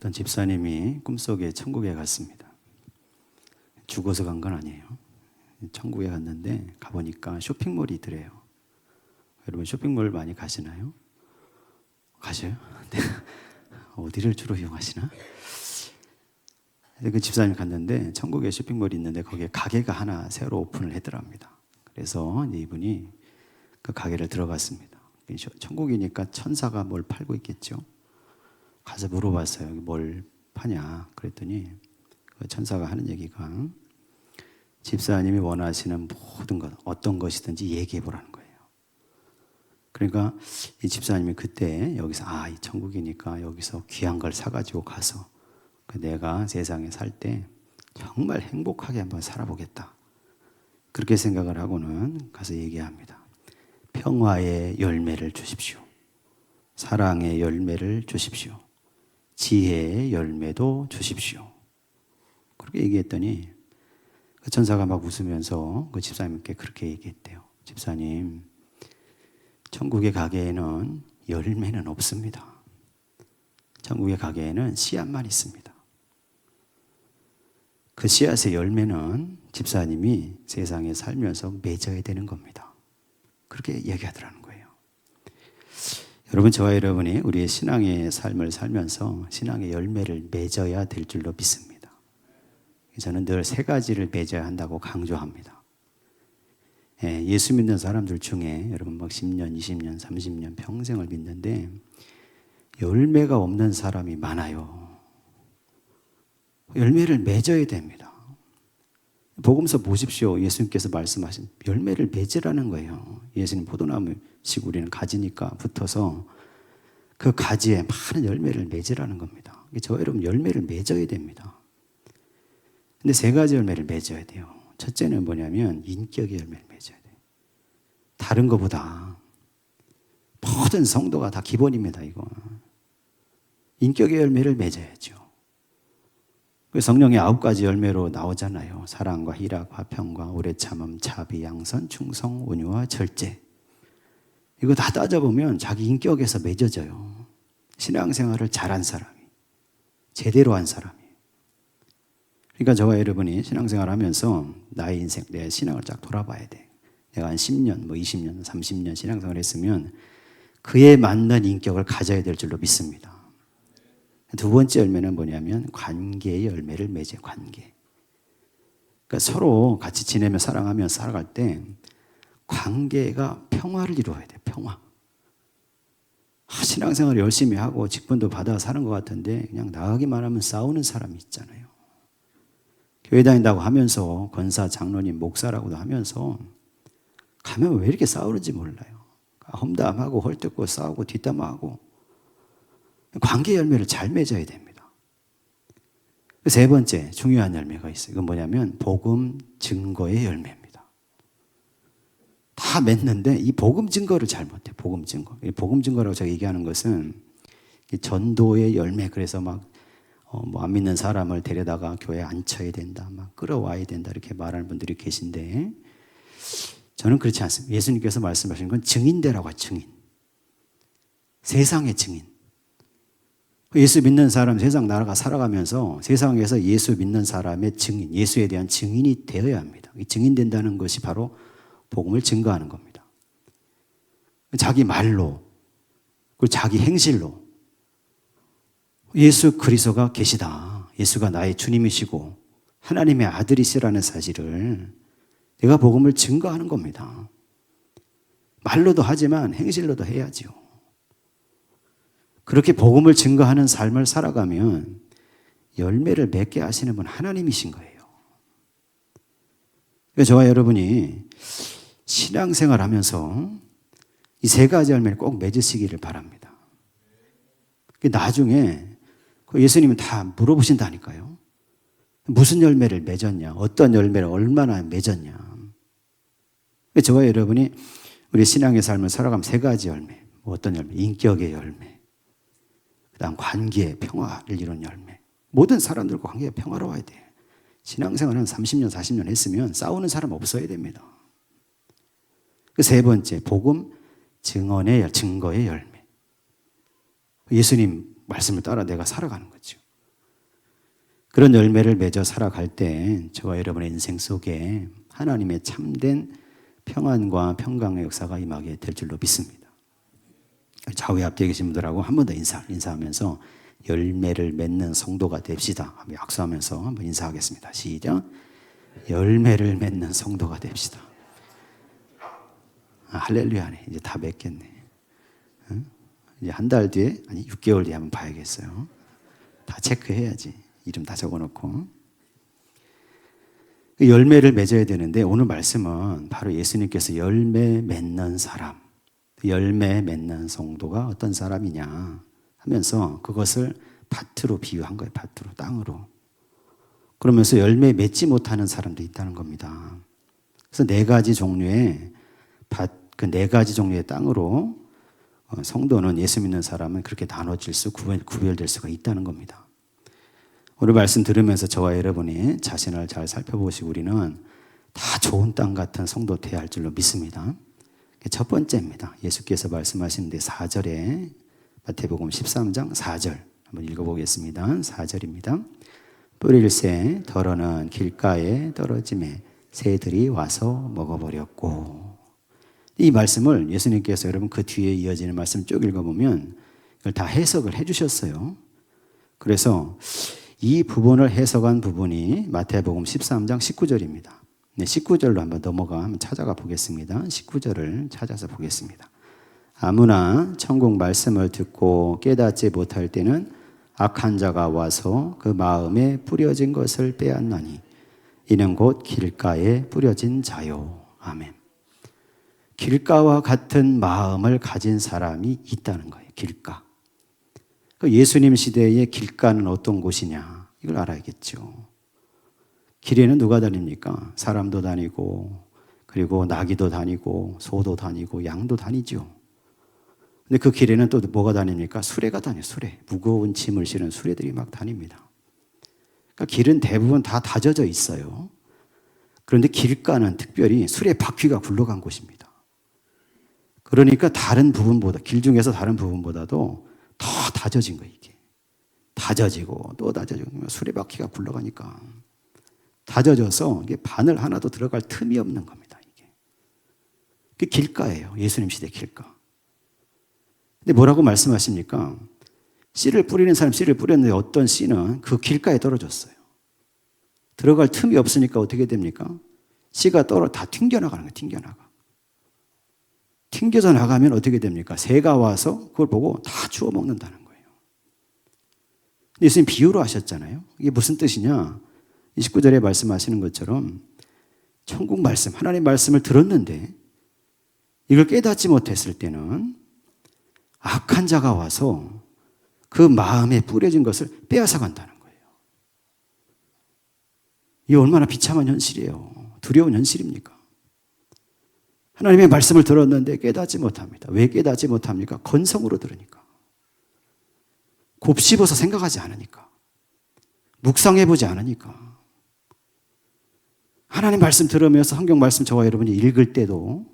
어떤 집사님이 꿈속에 천국에 갔습니다. 죽어서 간 건 아니에요. 천국에 갔는데 가보니까 쇼핑몰이 있더래요. 여러분 쇼핑몰 많이 가시나요? 가셔요? 네. 어디를 주로 이용하시나? 그 집사님 갔는데 천국에 쇼핑몰이 있는데 거기에 가게가 하나 새로 오픈을 했더랍니다. 그래서 이분이 그 가게를 들어갔습니다. 천국이니까 천사가 뭘 팔고 있겠죠. 가서 물어봤어요. 뭘 파냐? 그랬더니 그 천사가 하는 얘기가 집사님이 원하시는 모든 것, 어떤 것이든지 얘기해 보라는 거예요. 그러니까 이 집사님이 그때 여기서 아, 이 천국이니까 여기서 귀한 걸 사가지고 가서 그 내가 세상에 살 때 정말 행복하게 한번 살아보겠다. 그렇게 생각을 하고는 가서 얘기합니다. 평화의 열매를 주십시오. 사랑의 열매를 주십시오. 지혜의 열매도 주십시오. 그렇게 얘기했더니 그 천사가 막 웃으면서 그 집사님께 그렇게 얘기했대요. 집사님, 천국의 가게에는 열매는 없습니다. 천국의 가게에는 씨앗만 있습니다. 그 씨앗의 열매는 집사님이 세상에 살면서 맺어야 되는 겁니다. 그렇게 얘기하더라는. 여러분, 저와 여러분이 우리의 신앙의 삶을 살면서 신앙의 열매를 맺어야 될 줄로 믿습니다. 저는 늘 세 가지를 맺어야 한다고 강조합니다. 예, 예수 믿는 사람들 중에 여러분 막 10년, 20년, 30년 평생을 믿는데 열매가 없는 사람이 많아요. 열매를 맺어야 됩니다. 복음서 보십시오. 예수님께서 말씀하신 열매를 맺으라는 거예요. 예수님 포도나무 식 우리는 가지니까 붙어서 그 가지에 많은 열매를 맺으라는 겁니다. 저 여러분 열매를 맺어야 됩니다. 근데 세 가지 열매를 맺어야 돼요. 첫째는 뭐냐면 인격의 열매를 맺어야 돼요. 다른 것보다 모든 성도가 다 기본입니다. 이거 인격의 열매를 맺어야죠. 그 성령의 아홉 가지 열매로 나오잖아요. 사랑과 희락, 화평과 오래 참음, 자비, 양선, 충성, 온유와 절제. 이거 다 따져보면 자기 인격에서 맺어져요. 신앙생활을 잘한 사람이, 제대로 한 사람이. 그러니까 저와 여러분이 신앙생활 하면서 나의 인생, 내 신앙을 쫙 돌아봐야 돼. 내가 한 10년, 뭐 20년, 30년 신앙생활 했으면 그에 맞는 인격을 가져야 될 줄로 믿습니다. 두 번째 열매는 뭐냐면 관계의 열매를 맺어 관계. 그러니까 서로 같이 지내며 사랑하며 살아갈 때 관계가 평화를 이루어야 돼. 평화. 아, 신앙생활 열심히 하고 직분도 받아 사는 것 같은데 그냥 나가기만 하면 싸우는 사람이 있잖아요. 교회 다닌다고 하면서 권사, 장로님, 목사라고도 하면서 가면 왜 이렇게 싸우는지 몰라요. 험담하고 헐뜯고 싸우고 뒷담화하고 관계 열매를 잘 맺어야 됩니다. 세 번째 중요한 열매가 있어요. 이건 뭐냐면 복음 증거의 열매입니다. 다 맺는데 이 복음 증거를 잘 못해. 복음 증거. 복음 증거라고 제가 얘기하는 것은 전도의 열매. 그래서 막 어, 뭐안 믿는 사람을 데려다가 교회에 앉혀야 된다, 막 끌어와야 된다 이렇게 말하는 분들이 계신데 저는 그렇지 않습니다. 예수님께서 말씀하신 건 증인되라고 하 증인. 세상의 증인. 예수 믿는 사람 세상 나라가 살아가면서 세상에서 예수 믿는 사람의 증인, 예수에 대한 증인이 되어야 합니다. 증인된다는 것이 바로 복음을 증거하는 겁니다. 자기 말로, 그리고 자기 행실로 예수 그리스도가 계시다. 예수가 나의 주님이시고 하나님의 아들이시라는 사실을 내가 복음을 증거하는 겁니다. 말로도 하지만 행실로도 해야지요. 그렇게 복음을 증거하는 삶을 살아가면 열매를 맺게 하시는 분 하나님이신 거예요. 저와 여러분이 신앙생활 하면서 이 세 가지 열매를 꼭 맺으시기를 바랍니다. 나중에 그 예수님은 다 물어보신다니까요. 무슨 열매를 맺었냐? 어떤 열매를 얼마나 맺었냐? 저와 여러분이 우리 신앙의 삶을 살아가면 세 가지 열매. 뭐 어떤 열매? 인격의 열매. 그 다음 관계, 평화를 이룬 열매. 모든 사람들과 관계가 평화로워야 돼. 신앙생활 한 30년, 40년 했으면 싸우는 사람 없어야 됩니다. 그 세 번째, 복음 증언의, 증거의 열매. 예수님 말씀을 따라 내가 살아가는 거죠. 그런 열매를 맺어 살아갈 때 저와 여러분의 인생 속에 하나님의 참된 평안과 평강의 역사가 임하게 될 줄로 믿습니다. 좌우에 앞뒤에 계신 분들하고 한 번 더 인사, 인사하면서 열매를 맺는 성도가 됩시다. 한번 약속하면서 한번 인사하겠습니다. 시작. 열매를 맺는 성도가 됩시다. 아, 할렐루야네. 이제 다 맺겠네. 응? 이제 한 달 뒤에, 아니 6개월 뒤에 한번 봐야겠어요. 다 체크해야지. 이름 다 적어놓고. 그 열매를 맺어야 되는데 오늘 말씀은 바로 예수님께서 열매 맺는 사람, 열매 맺는 성도가 어떤 사람이냐 하면서 그것을 밭으로 비유한 거예요. 밭으로, 땅으로. 그러면서 열매 맺지 못하는 사람도 있다는 겁니다. 그래서 네 가지 종류의 밭, 그 네 가지 종류의 땅으로 어, 성도는 예수 믿는 사람은 그렇게 나눠질 수, 구별, 구별될 수가 있다는 겁니다. 오늘 말씀 들으면서 저와 여러분이 자신을 잘 살펴보시고 우리는 다 좋은 땅 같은 성도 되어야 할 줄로 믿습니다. 첫 번째입니다. 예수께서 말씀하시는데 4절에 마태복음 13장 4절 한번 읽어보겠습니다. 4절입니다. 뿌릴새 덜어는 길가에 떨어짐에 새들이 와서 먹어버렸고 이 말씀을 예수님께서 여러분 그 뒤에 이어지는 말씀 쭉 읽어보면 이걸 다 해석을 해주셨어요. 그래서 이 부분을 해석한 부분이 마태복음 13장 19절입니다. 네, 19절로 한번 넘어가 한번 찾아가 보겠습니다. 19절을 찾아서 보겠습니다. 아무나 천국 말씀을 듣고 깨닫지 못할 때는 악한 자가 와서 그 마음에 뿌려진 것을 빼앗나니 이는 곧 길가에 뿌려진 자요. 아멘. 길가와 같은 마음을 가진 사람이 있다는 거예요. 길가. 그 예수님 시대의 길가는 어떤 곳이냐? 이걸 알아야겠죠. 길에는 누가 다닙니까? 사람도 다니고, 그리고 나귀도 다니고, 소도 다니고, 양도 다니죠. 근데 그 길에는 또 뭐가 다닙니까? 수레가 다녀요, 수레. 무거운 짐을 실은 수레들이 막 다닙니다. 그러니까 길은 대부분 다 다져져 있어요. 그런데 길가는 특별히 수레 바퀴가 굴러간 곳입니다. 그러니까 다른 부분보다, 길 중에서 다른 부분보다도 더 다져진 거예요, 이게. 다져지고 또 다져지고 수레바퀴가 굴러가니까 다져져서 이게 바늘 하나도 들어갈 틈이 없는 겁니다, 이게. 그 길가예요. 예수님 시대 길가. 근데 뭐라고 말씀하십니까? 씨를 뿌리는 사람 씨를 뿌렸는데 어떤 씨는 그 길가에 떨어졌어요. 들어갈 틈이 없으니까 어떻게 됩니까? 씨가 떨어 다 튕겨나가는 거예요, 튕겨나가. 튕겨져 나가면 어떻게 됩니까? 새가 와서 그걸 보고 다 주워 먹는다는 거예요. 예수님 비유로 하셨잖아요. 이게 무슨 뜻이냐? 29절에 말씀하시는 것처럼 천국 말씀, 하나님 말씀을 들었는데 이걸 깨닫지 못했을 때는 악한 자가 와서 그 마음에 뿌려진 것을 빼앗아 간다는 거예요. 이 얼마나 비참한 현실이에요. 두려운 현실입니까? 하나님의 말씀을 들었는데 깨닫지 못합니다. 왜 깨닫지 못합니까? 건성으로 들으니까. 곱씹어서 생각하지 않으니까. 묵상해보지 않으니까. 하나님 말씀 들으면서 성경 말씀 저와 여러분이 읽을 때도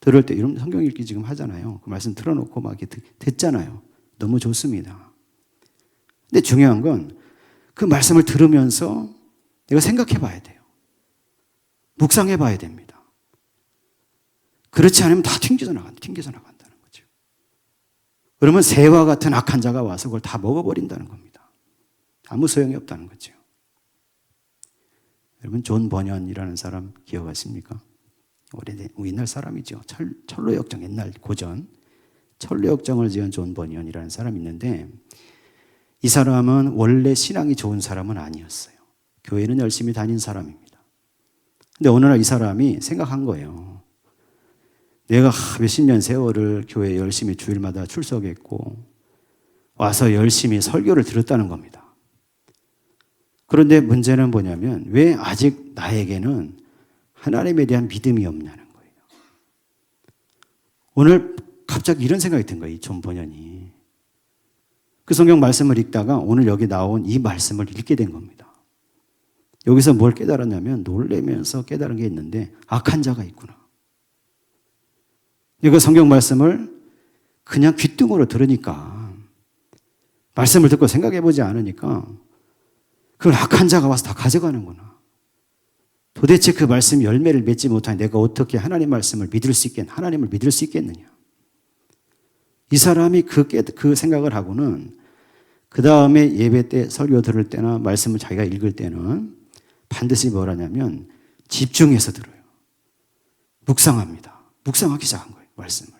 들을 때 이런 성경 읽기 지금 하잖아요. 그 말씀 틀어놓고 막 이렇게 듣잖아요. 너무 좋습니다. 근데 중요한 건 그 말씀을 들으면서 내가 생각해 봐야 돼요. 묵상해 봐야 됩니다. 그렇지 않으면 다 튕겨져 나간다. 튕겨져 나간다는 거죠. 그러면 새와 같은 악한 자가 와서 그걸 다 먹어버린다는 겁니다. 아무 소용이 없다는 거죠. 여러분 존 버년이라는 사람 기억하십니까? 오래된 옛날 사람이죠. 철, 철로 역정 옛날 고전 철로 역정을 지은 존 버니언이라는 사람이 있는데 이 사람은 원래 신앙이 좋은 사람은 아니었어요. 교회는 열심히 다닌 사람입니다. 근데 어느 날 이 사람이 생각한 거예요. 내가 몇십 년 세월을 교회에 열심히 주일마다 출석했고 와서 열심히 설교를 들었다는 겁니다. 그런데 문제는 뭐냐면 왜 아직 나에게는 하나님에 대한 믿음이 없냐는 거예요. 오늘 갑자기 이런 생각이 든 거예요. 존 번연이. 그 성경 말씀을 읽다가 오늘 여기 나온 이 말씀을 읽게 된 겁니다. 여기서 뭘 깨달았냐면 놀래면서 깨달은 게 있는데 악한 자가 있구나. 이거 성경 말씀을 그냥 귓등으로 들으니까 말씀을 듣고 생각해 보지 않으니까 그걸 악한 자가 와서 다 가져가는구나. 도대체 그 말씀 열매를 맺지 못하니 내가 어떻게 하나님 말씀을 믿을 수 있겠, 하나님을 믿을 수 있겠느냐. 이 사람이 그, 깨, 그 생각을 하고는 그 다음에 예배 때 설교 들을 때나 말씀을 자기가 읽을 때는 반드시 뭘 하냐면 집중해서 들어요. 묵상합니다. 묵상하기 시작한 거예요. 말씀을.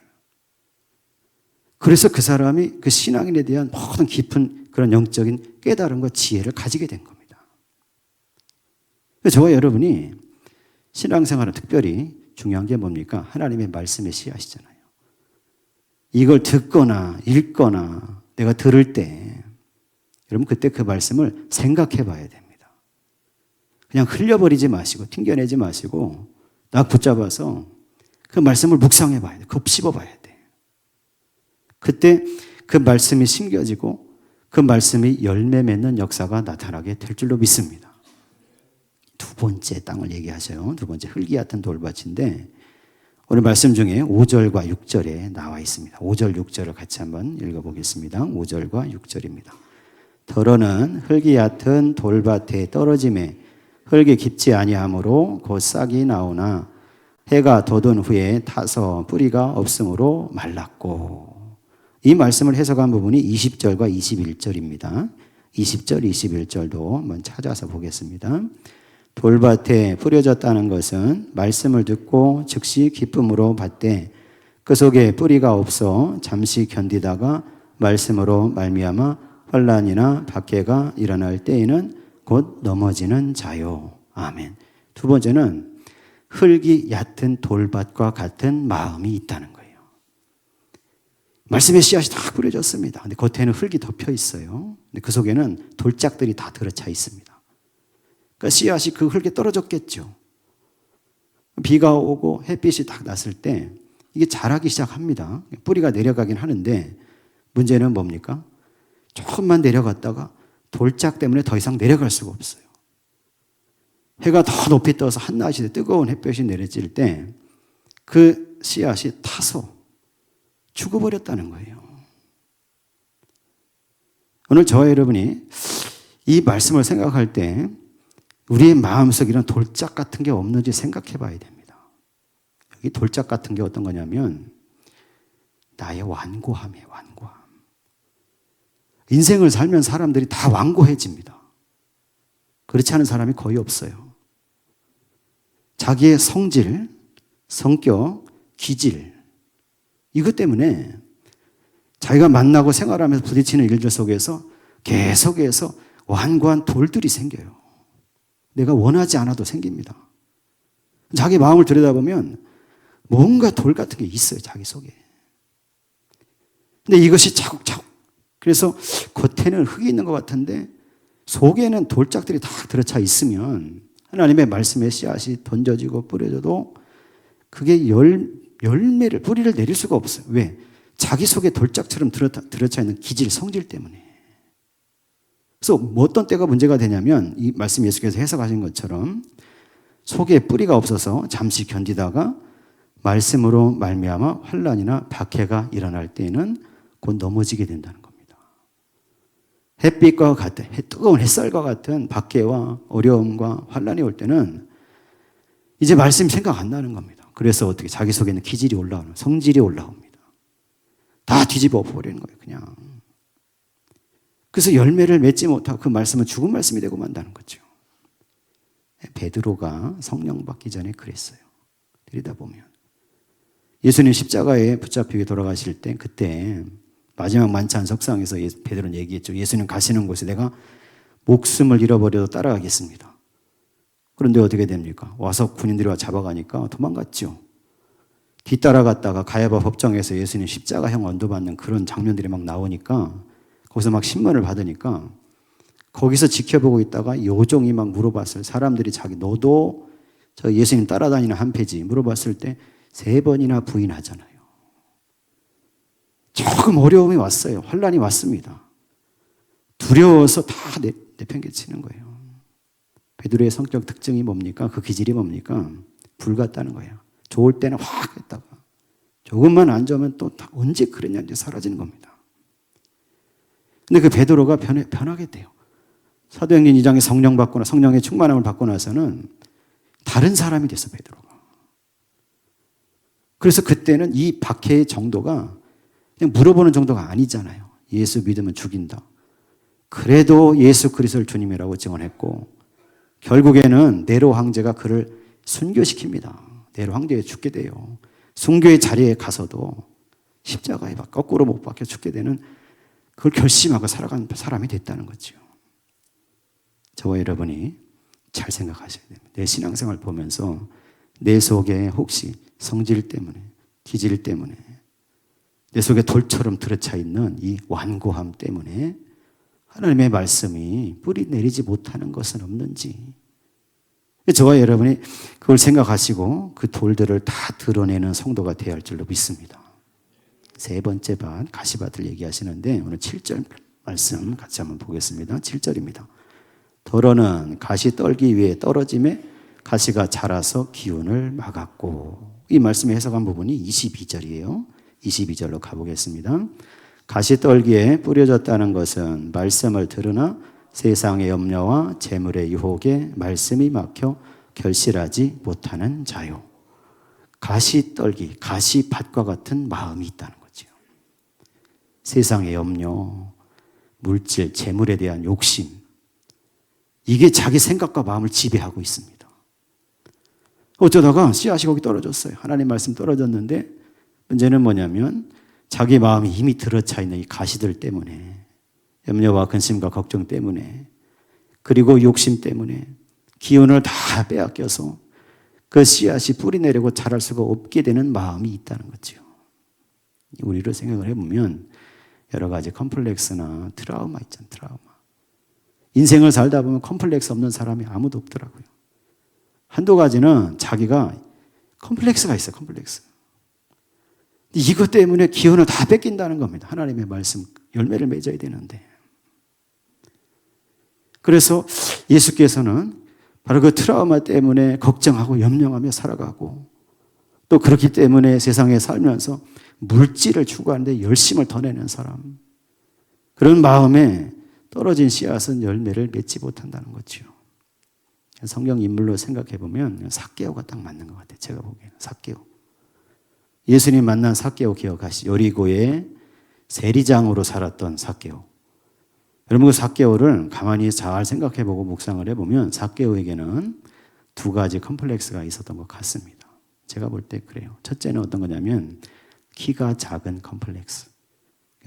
그래서 그 사람이 그 신앙인에 대한 모든 깊은 그런 영적인 깨달음과 지혜를 가지게 된 겁니다. 저와 여러분이 신앙생활은 특별히 중요한 게 뭡니까? 하나님의 말씀의 씨앗이잖아요. 이걸 듣거나 읽거나 내가 들을 때 여러분 그때 그 말씀을 생각해 봐야 됩니다. 그냥 흘려버리지 마시고 튕겨내지 마시고 딱 붙잡아서 그 말씀을 묵상해 봐야 돼. 곱씹어 봐야 돼. 그때 그 말씀이 심겨지고 그 말씀이 열매 맺는 역사가 나타나게 될 줄로 믿습니다. 두 번째 땅을 얘기하셔요. 두 번째 흙이 같은 돌밭인데 오늘 말씀 중에 5절과 6절에 나와 있습니다. 5절, 6절을 같이 한번 읽어보겠습니다. 5절과 6절입니다. 더러는 흙이 얕은 돌밭에 떨어짐에 흙이 깊지 아니하므로 곧 싹이 나오나 해가 돋은 후에 타서 뿌리가 없으므로 말랐고 이 말씀을 해석한 부분이 20절과 21절입니다. 20절, 21절도 한번 찾아서 보겠습니다. 돌밭에 뿌려졌다는 것은 말씀을 듣고 즉시 기쁨으로 받되 그 속에 뿌리가 없어 잠시 견디다가 말씀으로 말미암아 환란이나 박해가 일어날 때에는 곧 넘어지는 자요. 아멘. 두 번째는 흙이 얕은 돌밭과 같은 마음이 있다는 거예요. 말씀의 씨앗이 다 뿌려졌습니다. 근데 겉에는 흙이 덮여 있어요. 근데 그 속에는 돌짝들이 다 들어차 있습니다. 그러니까 씨앗이 그 흙에 떨어졌겠죠. 비가 오고 햇빛이 딱 났을 때 이게 자라기 시작합니다. 뿌리가 내려가긴 하는데 문제는 뭡니까? 조금만 내려갔다가 돌짝 때문에 더 이상 내려갈 수가 없어요. 해가 더 높이 떠서 한낮이 뜨거운 햇볕이 내려질 때 그 씨앗이 타서 죽어버렸다는 거예요. 오늘 저와 여러분이 이 말씀을 생각할 때 우리의 마음속에 이런 돌짝 같은 게 없는지 생각해 봐야 됩니다. 여기 돌짝 같은 게 어떤 거냐면 나의 완고함이에요, 완고함. 인생을 살면 사람들이 다 완고해집니다. 그렇지 않은 사람이 거의 없어요. 자기의 성질, 성격, 기질, 이것 때문에 자기가 만나고 생활하면서 부딪히는 일들 속에서 계속해서 완고한 돌들이 생겨요. 내가 원하지 않아도 생깁니다. 자기 마음을 들여다보면 뭔가 돌 같은 게 있어요, 자기 속에. 근데 이것이 차곡차곡. 그래서 겉에는 흙이 있는 것 같은데 속에는 돌짝들이 다 들어차 있으면 하나님의 말씀의 씨앗이 던져지고 뿌려져도 그게 열, 열매를, 뿌리를 내릴 수가 없어요. 왜? 자기 속에 돌짝처럼 들어차 있는 기질, 성질 때문에. 그래서 뭐 어떤 때가 문제가 되냐면 이 말씀 예수께서 해석하신 것처럼 속에 뿌리가 없어서 잠시 견디다가 말씀으로 말미암아 환란이나 박해가 일어날 때에는 곧 넘어지게 된다는 겁니다. 햇빛과 같은 뜨거운 햇살과 같은 박해와 어려움과 환란이 올 때는 이제 말씀 생각 안 나는 겁니다. 그래서 어떻게 자기 속에는 기질이 올라오는 성질이 올라옵니다. 다 뒤집어 버리는 거예요, 그냥. 그래서 열매를 맺지 못하고 그 말씀은 죽은 말씀이 되고 만다는 거죠. 베드로가 성령 받기 전에 그랬어요. 들여다보면. 예수님 십자가에 붙잡히게 돌아가실 때 그때 마지막 만찬 석상에서 베드로는 얘기했죠. 예수님 가시는 곳에 내가 목숨을 잃어버려도 따라가겠습니다. 그런데 어떻게 됩니까? 와서 군인들이 와 잡아가니까 도망갔죠. 뒤따라갔다가 가야바 법정에서 예수님 십자가형 언도받는 그런 장면들이 막 나오니까 거기서 막 신문을 받으니까 거기서 지켜보고 있다가 요종이 막 물어봤어요. 사람들이 자기 너도 저 예수님 따라다니는 한 패지 물어봤을 때 세 번이나 부인하잖아요. 조금 어려움이 왔어요. 환란이 왔습니다. 두려워서 다 내, 내팽개치는 거예요. 베드로의 성격 특징이 뭡니까? 그 기질이 뭡니까? 불 같다는 거예요. 좋을 때는 확 했다가 조금만 안 좋으면 또 언제 그랬냐 이제 사라지는 겁니다. 근데 그 베드로가 변해, 변하게 돼요. 사도행전 2장에 성령 받거나 성령의 충만함을 받고 나서는 다른 사람이 됐어 베드로가. 그래서 그때는 이 박해의 정도가 그냥 물어보는 정도가 아니잖아요. 예수 믿으면 죽인다. 그래도 예수 그리스도를 주님이라고 증언했고 결국에는 네로 황제가 그를 순교시킵니다. 네로 황제에 죽게 돼요. 순교의 자리에 가서도 십자가에 거꾸로 못 박혀 죽게 되는 그걸 결심하고 살아간 사람이 됐다는 거죠. 저와 여러분이 잘 생각하셔야 됩니다. 내 신앙생활 보면서 내 속에 혹시 성질 때문에, 기질 때문에, 내 속에 돌처럼 들어차 있는 이 완고함 때문에 하나님의 말씀이 뿌리 내리지 못하는 것은 없는지. 저와 여러분이 그걸 생각하시고 그 돌들을 다 드러내는 성도가 되어야 할 줄로 믿습니다. 세 번째 반 가시밭을 얘기하시는데 오늘 7절 말씀 같이 한번 보겠습니다. 7절입니다. 더러는 가시 떨기 위해 떨어짐에 가시가 자라서 기운을 막았고 이 말씀의 해석한 부분이 22절이에요. 22절로 가보겠습니다. 가시 떨기에 뿌려졌다는 것은 말씀을 들으나 세상의 염려와 재물의 유혹에 말씀이 막혀 결실하지 못하는 자요. 가시 떨기, 가시밭과 같은 마음이 있다는 거죠. 세상의 염려, 물질, 재물에 대한 욕심, 이게 자기 생각과 마음을 지배하고 있습니다. 어쩌다가 씨앗이 거기 떨어졌어요. 하나님 말씀 떨어졌는데 문제는 뭐냐면 자기 마음이 이미 들어차 있는 이 가시들 때문에 염려와 근심과 걱정 때문에 그리고 욕심 때문에 기운을 다 빼앗겨서 그 씨앗이 뿌리 내리고 자랄 수가 없게 되는 마음이 있다는 거죠. 우리를 생각을 해보면 여러 가지 컴플렉스나 트라우마 있잖아요. 트라우마. 인생을 살다 보면 컴플렉스 없는 사람이 아무도 없더라고요. 한두 가지는 자기가 컴플렉스가 있어요. 컴플렉스. 이것 때문에 기운을 다 뺏긴다는 겁니다. 하나님의 말씀 열매를 맺어야 되는데. 그래서 예수께서는 바로 그 트라우마 때문에 걱정하고 염려하며 살아가고 또 그렇기 때문에 세상에 살면서 물질을 추구하는데 열심을 더 내는 사람. 그런 마음에 떨어진 씨앗은 열매를 맺지 못한다는 거죠. 성경 인물로 생각해 보면 사개오가 딱 맞는 것 같아요. 제가 보기에는 사개오. 예수님 만난 사개오 기억하시죠? 여리고의 세리장으로 살았던 사개오. 여러분 그 사개오를 가만히 잘 생각해 보고 묵상을 해 보면 사개오에게는 두 가지 컴플렉스가 있었던 것 같습니다. 제가 볼 때 그래요. 첫째는 어떤 거냐면 키가 작은 컴플렉스.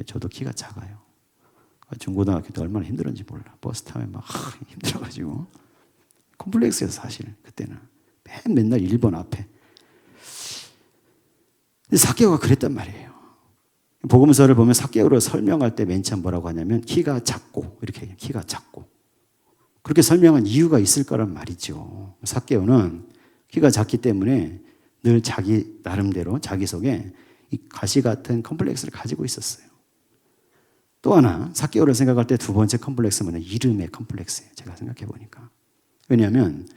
저도 키가 작아요. 중고등학교 때 얼마나 힘들었는지 몰라. 버스 타면 막 힘들어가지고. 콤플렉스였어, 사실. 그때는. 맨 맨날 1번 앞에. 사개오가 그랬단 말이에요. 복음서를 보면 사개오를 설명할 때 맨 처음 뭐라고 하냐면 키가 작고 이렇게. 키가 작고. 그렇게 설명한 이유가 있을 거란 말이죠. 사개오는 키가 작기 때문에 늘 자기 나름대로 자기 속에 이 가시 같은 컴플렉스를 가지고 있었어요. 또 하나 사개오를 생각할 때 두 번째 컴플렉스는 이름의 컴플렉스예요. 제가 생각해 보니까. 왜냐하면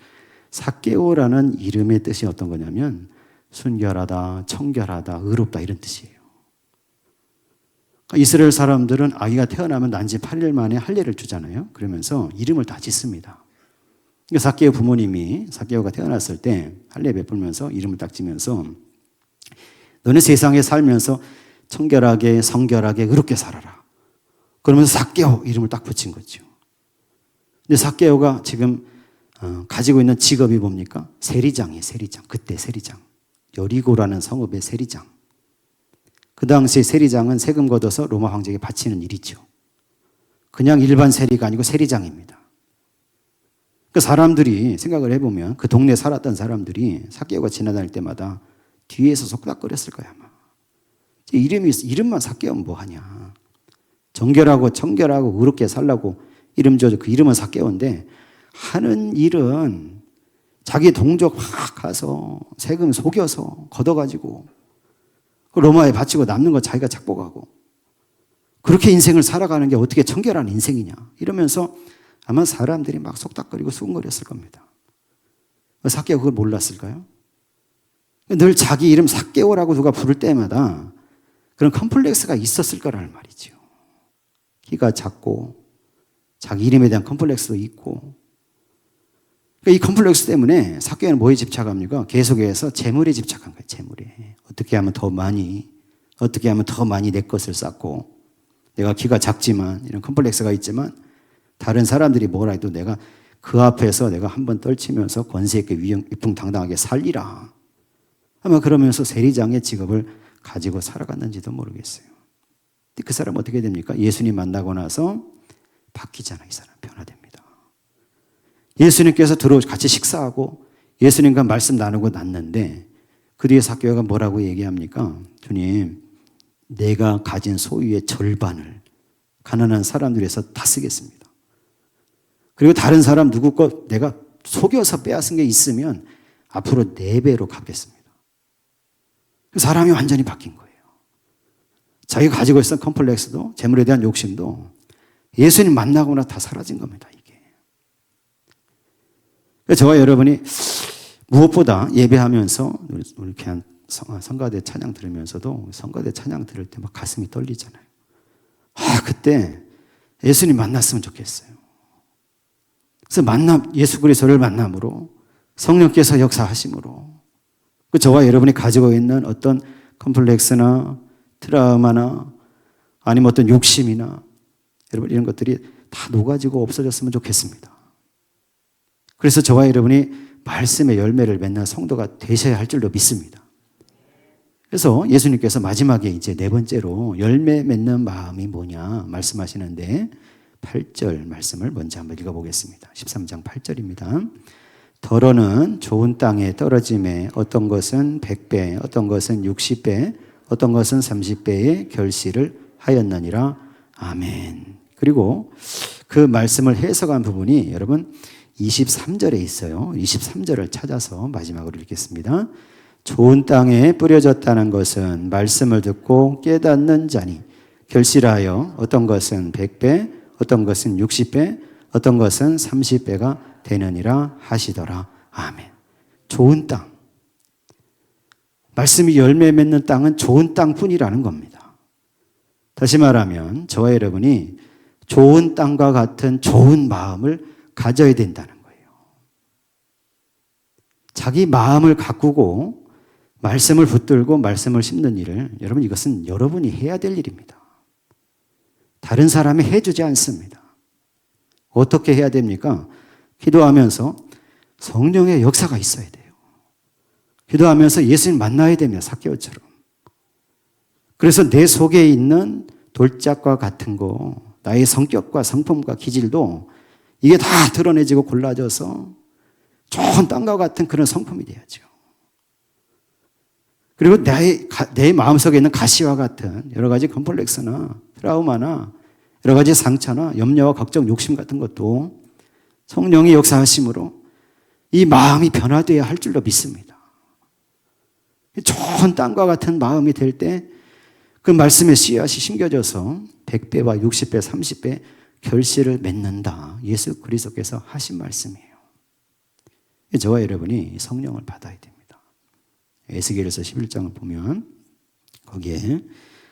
사개오라는 이름의 뜻이 어떤 거냐면 순결하다, 청결하다, 의롭다 이런 뜻이에요. 그러니까 이스라엘 사람들은 아기가 태어나면 난지 8일 만에 할례를 주잖아요. 그러면서 이름을 다 짓습니다. 그러니까 사개오 부모님이 사개오가 태어났을 때 할례 베풀면서 이름을 딱 지면서 너는 세상에 살면서 청결하게 성결하게 의롭게 살아라. 그러면서 사개오 이름을 딱 붙인 거죠. 근데 사개오가 지금 어, 가지고 있는 직업이 뭡니까? 세리장이에요, 세리장. 그때 세리장. 여리고라는 성읍의 세리장. 그 당시 세리장은 세금 걷어서 로마 황제에게 바치는 일이죠. 그냥 일반 세리가 아니고 세리장입니다. 그 사람들이 생각을 해보면 그 동네에 살았던 사람들이 사개오가 지나다닐 때마다 뒤에서 속닥거렸을 거야, 아마. 이름이, 이름만 사개오면 뭐하냐. 정결하고 청결하고 의롭게 살라고 이름 줘서 그 이름은 사개오인데 하는 일은 자기 동족 막 가서 세금 속여서 걷어가지고 그 로마에 바치고 남는 거 자기가 착복하고 그렇게 인생을 살아가는 게 어떻게 청결한 인생이냐 이러면서 아마 사람들이 막 속닥거리고 수군거렸을 겁니다. 사개오 그걸 몰랐을까요? 늘 자기 이름 사개오라고 누가 부를 때마다 그런 컴플렉스가 있었을 거라는 말이죠. 키가 작고 자기 이름에 대한 컴플렉스도 있고. 그러니까 이 컴플렉스 때문에 사교는 뭐에 집착합니까? 계속해서 재물에 집착한 거예요, 재물에. 어떻게 하면 더 많이, 어떻게 하면 더 많이 내 것을 쌓고, 내가 키가 작지만, 이런 컴플렉스가 있지만, 다른 사람들이 뭐라 해도 내가 그 앞에서 내가 한번 떨치면서 권세 있게 위풍당당하게 살리라. 아마 그러면서 세리장의 직업을 가지고 살아갔는지도 모르겠어요. 그 사람 어떻게 됩니까? 예수님 만나고 나서 바뀌잖아, 이 사람 변화됩니다. 예수님께서 들어 같이 식사하고 예수님과 말씀 나누고 났는데 그 뒤에 사교가 뭐라고 얘기합니까? 주님, 내가 가진 소유의 절반을 가난한 사람들에서 다 쓰겠습니다. 그리고 다른 사람 누구 것 내가 속여서 빼앗은 게 있으면 앞으로 네 배로 갚겠습니다. 그 사람이 완전히 바뀐 거예요. 자기가 가지고 있었던 컴플렉스도 재물에 대한 욕심도 예수님 만나거나 다 사라진 겁니다. 저와 여러분이 무엇보다 예배하면서 이렇게 한 성가대 찬양 들으면서도 성가대 찬양 들을 때 막 가슴이 떨리잖아요. 아 그때 예수님 만났으면 좋겠어요. 그래서 만남 예수 그리스도를 만남으로 성령께서 역사하심으로 그 저와 여러분이 가지고 있는 어떤 컴플렉스나 트라우마나 아니면 어떤 욕심이나 여러분 이런 것들이 다 녹아지고 없어졌으면 좋겠습니다. 그래서 저와 여러분이 말씀의 열매를 맺는 성도가 되셔야 할 줄로 믿습니다. 그래서 예수님께서 마지막에 이제 네 번째로 열매 맺는 마음이 뭐냐 말씀하시는데 8절 말씀을 먼저 한번 읽어보겠습니다. 13장 8절입니다. 더러는 좋은 땅에 떨어짐에 어떤 것은 100배, 어떤 것은 60배, 어떤 것은 30배의 결실을 하였느니라. 아멘. 그리고 그 말씀을 해석한 부분이 여러분 23절에 있어요. 23절을 찾아서 마지막으로 읽겠습니다. 좋은 땅에 뿌려졌다는 것은 말씀을 듣고 깨닫는 자니 결실하여 어떤 것은 100배, 어떤 것은 60배, 어떤 것은 30배가 되느니라 하시더라. 아멘. 좋은 땅. 말씀이 열매 맺는 땅은 좋은 땅뿐이라는 겁니다. 다시 말하면 저와 여러분이 좋은 땅과 같은 좋은 마음을 가져야 된다는 거예요. 자기 마음을 가꾸고 말씀을 붙들고 말씀을 심는 일을 여러분 이것은 여러분이 해야 될 일입니다. 다른 사람이 해주지 않습니다. 어떻게 해야 됩니까? 기도하면서 성령의 역사가 있어야 돼요. 기도하면서 예수님 만나야 됩니다. 사개오처럼. 그래서 내 속에 있는 돌짝과 같은 거, 나의 성격과 성품과 기질도 이게 다 드러내지고 골라져서 좋은 땅과 같은 그런 성품이 돼야죠. 그리고 내, 내 마음속에 있는 가시와 같은 여러 가지 컴플렉스나 트라우마나 여러 가지 상처나 염려와 걱정, 욕심 같은 것도 성령이 역사하심으로 이 마음이 변화되어야 할 줄로 믿습니다. 좋은 땅과 같은 마음이 될 때 그 말씀의 씨앗이 심겨져서 100배와 60배, 30배 결실을 맺는다. 예수 그리스도께서 하신 말씀이에요. 저와 여러분이 성령을 받아야 됩니다. 에스겔에서 11장을 보면 거기에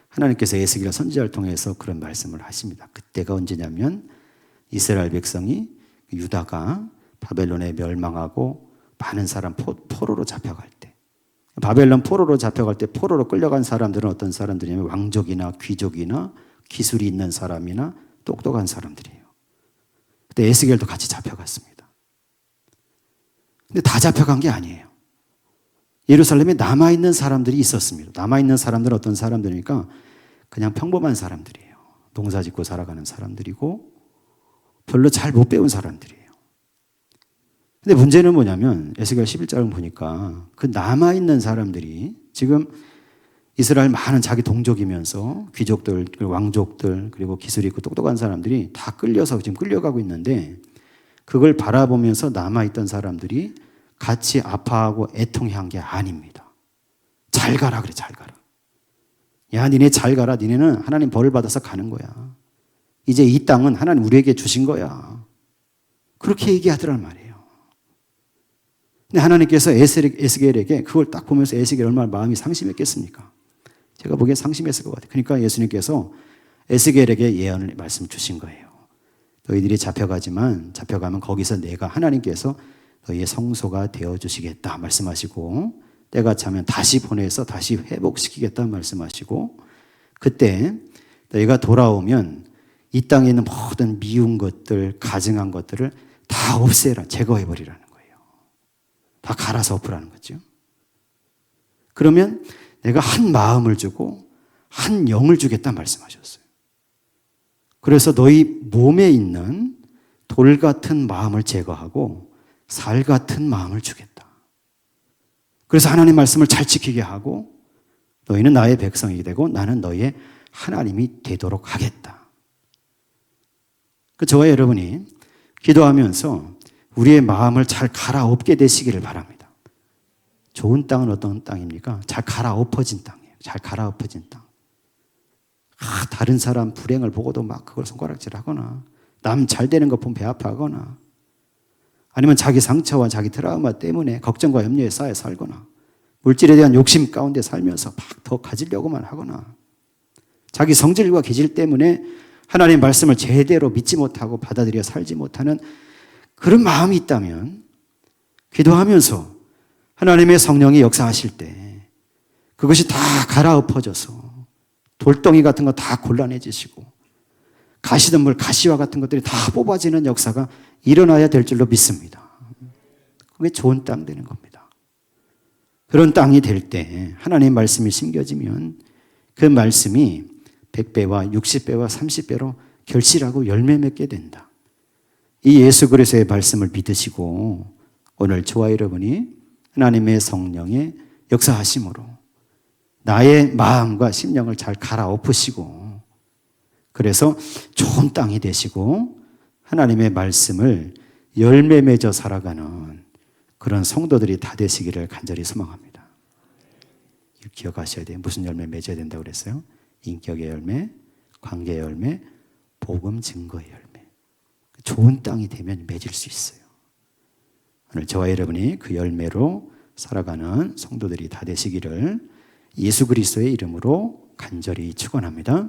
하나님께서 에스겔 선지자를 통해서 그런 말씀을 하십니다. 그때가 언제냐면 이스라엘 백성이 유다가 바벨론에 멸망하고 많은 사람 포, 로로 잡혀갈 때 바벨론 포로로 잡혀갈 때 포로로 끌려간 사람들은 어떤 사람들이냐면 왕족이나 귀족이나 기술이 있는 사람이나 똑똑한 사람들이에요. 그때 에스겔도 같이 잡혀갔습니다. 근데 다 잡혀간 게 아니에요. 예루살렘에 남아있는 사람들이 있었습니다. 남아있는 사람들은 어떤 사람들이니까 그냥 평범한 사람들이에요. 농사 짓고 살아가는 사람들이고 별로 잘 못 배운 사람들이에요. 근데 문제는 뭐냐면 에스겔 11장을 보니까 그 남아있는 사람들이 지금 이스라엘 많은 자기 동족이면서 귀족들, 왕족들, 그리고 기술이 있고 똑똑한 사람들이 다 끌려서 지금 끌려가고 있는데 그걸 바라보면서 남아있던 사람들이 같이 아파하고 애통한 게 아닙니다. 잘 가라 그래 잘 가라. 야 니네 잘 가라 니네는 하나님 벌을 받아서 가는 거야. 이제 이 땅은 하나님 우리에게 주신 거야. 그렇게 얘기하더란 말이에요. 근데 하나님께서 에스겔에게 그걸 딱 보면서 에스겔 얼마나 마음이 상심했겠습니까? 제가 보기엔 상심했을 것 같아요. 그러니까 예수님께서 에스겔에게 예언을 말씀 주신 거예요. 너희들이 잡혀가지만 잡혀가면 거기서 내가 하나님께서 너희의 성소가 되어 주시겠다 말씀하시고 때가 차면 다시 보내서 다시 회복시키겠다 말씀하시고 그때 너희가 돌아오면 이 땅에 있는 모든 미운 것들, 가증한 것들을 다 없애라, 제거해 버리라는 거예요. 다 갈아서 엎으라는 거죠. 그러면 내가 한 마음을 주고 한 영을 주겠다 말씀하셨어요. 그래서 너희 몸에 있는 돌 같은 마음을 제거하고 살 같은 마음을 주겠다. 그래서 하나님 말씀을 잘 지키게 하고 너희는 나의 백성이 되고 나는 너희의 하나님이 되도록 하겠다. 그 저와 여러분이 기도하면서 우리의 마음을 잘 갈아엎게 되시기를 바랍니다. 좋은 땅은 어떤 땅입니까? 잘 갈아엎어진 땅이에요. 잘 갈아엎어진 땅. 아, 다른 사람 불행을 보고도 막 그걸 손가락질 하거나 남 잘 되는 거 보면 배 아파하거나 아니면 자기 상처와 자기 트라우마 때문에 걱정과 염려에 쌓여 살거나 물질에 대한 욕심 가운데 살면서 막 더 가지려고만 하거나 자기 성질과 기질 때문에 하나님의 말씀을 제대로 믿지 못하고 받아들여 살지 못하는 그런 마음이 있다면 기도하면서 하나님의 성령이 역사하실 때 그것이 다 갈아엎어져서 돌덩이 같은 거 다 곤란해지시고 가시덤불, 가시와 같은 것들이 다 뽑아지는 역사가 일어나야 될 줄로 믿습니다. 그게 좋은 땅 되는 겁니다. 그런 땅이 될 때 하나님의 말씀이 심겨지면 그 말씀이 100배와 60배와 30배로 결실하고 열매 맺게 된다. 이 예수 그리스도의 말씀을 믿으시고 오늘 저와 여러분이 하나님의 성령의 역사하심으로 나의 마음과 심령을 잘 갈아엎으시고 그래서 좋은 땅이 되시고 하나님의 말씀을 열매 맺어 살아가는 그런 성도들이 다 되시기를 간절히 소망합니다. 기억하셔야 돼요. 무슨 열매 맺어야 된다고 그랬어요? 인격의 열매, 관계의 열매, 복음 증거의 열매. 좋은 땅이 되면 맺을 수 있어요. 오늘 저와 여러분이 그 열매로 살아가는 성도들이 다 되시기를 예수 그리스도의 이름으로 간절히 축원합니다.